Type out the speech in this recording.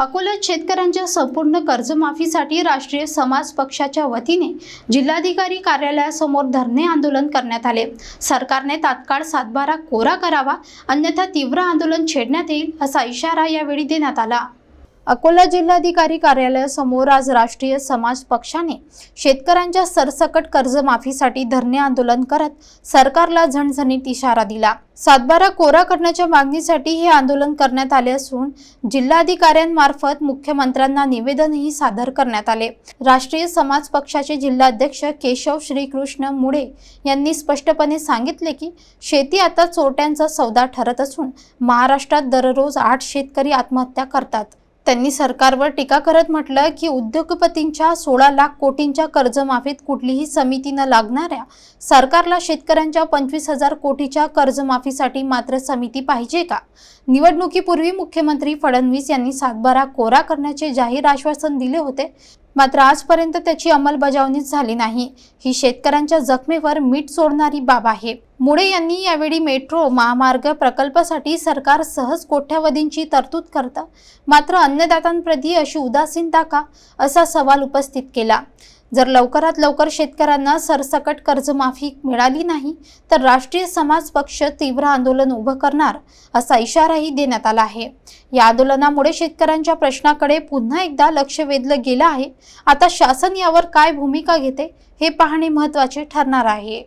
अकोल्यात शेतकऱ्यांच्या संपूर्ण कर्जमाफीसाठी राष्ट्रीय समाज पक्षाच्या वतीने जिल्हाधिकारी कार्यालयासमोर धरणे आंदोलन करण्यात आले. सरकारने तात्काळ सातबारा कोरा करावा अन्यथा तीव्र आंदोलन छेडण्यात येईल असा इशारा यावेळी देण्यात आला. अकोला जिल्हाधिकारी कार्यालयासमोर आज राष्ट्रीय समाज पक्षाने शेतकऱ्यांच्या सरसकट कर्जमाफीसाठी धरणे आंदोलन करत सरकारला झणझणीत इशारा दिला. सातबारा कोरा करण्याच्या मागणीसाठी हे आंदोलन करण्यात आले असून जिल्हाधिकाऱ्यांमार्फत मुख्यमंत्र्यांना निवेदनही सादर करण्यात आले. राष्ट्रीय समाज पक्षाचे जिल्हाध्यक्ष केशव श्रीकृष्ण मुळे यांनी स्पष्टपणे सांगितले की शेती आता चोरट्यांचा सौदा ठरत असून महाराष्ट्रात दररोज आठ शेतकरी आत्महत्या करतात. त्यांनी सरकारवर टीका करत म्हटलं की उद्योगपतींच्या सोळा लाख कोटींच्या कर्जमाफीत कुठलीही समिती न लागणाऱ्या सरकारला शेतकऱ्यांच्या पंचवीस हजार कोटीच्या कर्जमाफीसाठी मात्र समिती पाहिजे का? निवडणुकीपूर्वी मुख्यमंत्री फडणवीस यांनी सातबारा कोरा करण्याचे जाहीर आश्वासन दिले होते. मात्र आजपर्यंत त्याची अंमलबजावणीच झाली नाही. ही शेतकऱ्यांच्या जखमेवर मीठ सोडणारी बाब आहे. मुळे यांनी यावेळी मेट्रो महामार्ग प्रकल्पासाठी सरकार सहज कोट्यावधींची तरतूद करतं. मात्र अन्नदात्यांप्रती अशी उदासीनता का? असा सवाल उपस्थित केला. जर लवकरात लवकर शेतकऱ्यांना सरसकट कर्जमाफी मिळाली नाही तर राष्ट्रीय समाज पक्ष तीव्र आंदोलन उभं करणार असा इशाराही देण्यात आला आहे. या आंदोलनामुळे शेतकऱ्यांच्या प्रश्नाकडे पुन्हा एकदा लक्ष वेधलं गेलं आहे. आता शासन यावर काय भूमिका घेते हे पाहणे महत्त्वाचे ठरणार आहे.